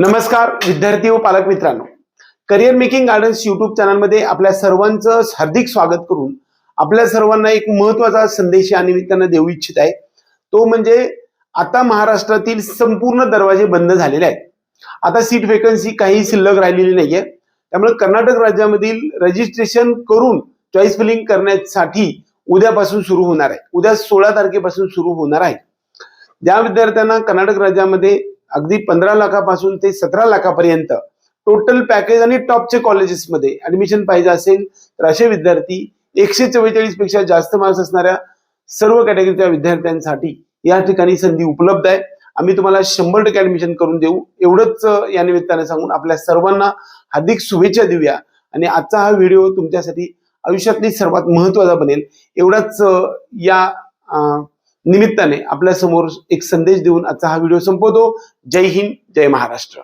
नमस्कार विद्यार्थी व पालक मित्रांनो. करिअर मेकिंग गार्डन्स युट्यूब चॅनलमध्ये आपल्या सर्वांचं हार्दिक स्वागत करून आपल्या सर्वांना एक महत्त्वाचा संदेश या निमित्तानं देऊ इच्छित आहे. तो म्हणजे आता महाराष्ट्रातील संपूर्ण दरवाजे बंद झालेले आहेत. आता सीट वेकन्सी काही शिल्लक राहिलेली नाहीये. त्यामुळे कर्नाटक राज्यामधील रजिस्ट्रेशन करून चॉईस फिलिंग करण्यासाठी उद्यापासून सुरू होणार आहे. उद्या सोळा तारखेपासून सुरू होणार आहे. ज्या विद्यार्थ्यांना कर्नाटक राज्यामध्ये अगदी पंधरा लाखापासून ते सतरा लाखापर्यंत टोटल पॅकेज आणि टॉपचे कॉलेजेसमध्ये ऍडमिशन पाहिजे असेल तर असे विद्यार्थी एकशे चव्वेचाळीसपेक्षा जास्त मार्क्स असणाऱ्या सर्व कॅटेगरीच्या विद्यार्थ्यांसाठी या ठिकाणी संधी उपलब्ध आहे. आम्ही तुम्हाला शंभर टक्के ऍडमिशन करून देऊ. एवढंच या निमित्ताने सांगून आपल्या सर्वांना हार्दिक शुभेच्छा देऊया. आणि आजचा हा व्हिडिओ तुमच्यासाठी आयुष्यातली सर्वात महत्त्वाचा बनेल. एवढाच या निमित्ताने आपल्यासमोर एक संदेश देऊन आजचा हा व्हिडिओ संपवतो. जय हिंद जय महाराष्ट्र.